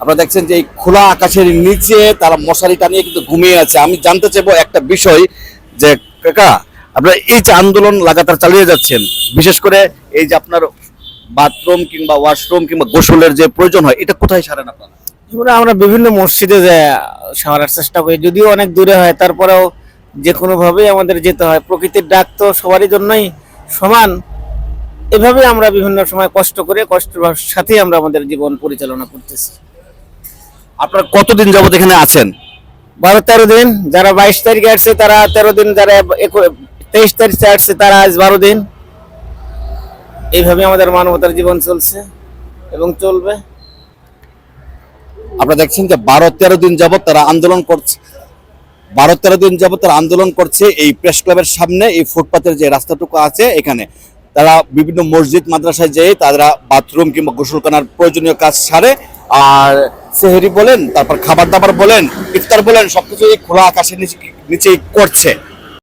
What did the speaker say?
আপনারা দেখছেন যে এই খোলা আকাশের নিচে তারা মশারি টানিয়ে কিন্তু ঘুমিয়ে আছে। আমি জানতে চাইব একটা বিষয় যে, কাকা, আপনারা এই যে আন্দোলন লাগাতার চালিয়ে যাচ্ছেন, বিশেষ করে এই যে আপনার বাথরুম কিংবা ওয়াশরুম কিংবা গোসলের যে প্রয়োজন হয়, এটা কোথায় সারেন আপনারা? আমরা বিভিন্ন মসজিদে সারার চেষ্টা করি, যদিও অনেক দূরে হয়, তারপরেও যে কোনোভাবেই আমাদের যেতে হয়। প্রকৃতির ডাক তো সবারই জন্যই সমান। এভাবে আমরা বিভিন্ন সময় কষ্ট করে, কষ্টের সাথেই আমরা আমাদের জীবন পরিচালনা করতেছি। আপনারা কতদিন যাবত এখানে আছেন? বারো তেরো দিন যারা বাইশ তারিখে আসছে তারা তেরো দিন যারা তেইশ তারিখে আসছে তারা আজ বারো দিন। এইভাবে আমাদের মানবতার জীবন চলছে এবং চলবে। আপনারা দেখছেন যে বারো তেরো দিন যাবত তারা আন্দোলন করছে। বারো তেরো দিন যাবত তারা আন্দোলন করছে এই প্রেস ক্লাবের সামনে এই ফুটপাতের যে রাস্তাটুকু আছে এখানে। তারা বিভিন্ন মসজিদ মাদ্রাসায় যেয়ে তারা বাথরুম কিংবা গোসলখানার প্রয়োজনীয় কাজ সারে। আর সেহেরি বলেন, তারপর খাবার দাবার বলেন, ইফতার বলেন, সবকিছু এই খোলা আকাশের নিচে নিচেই করছে।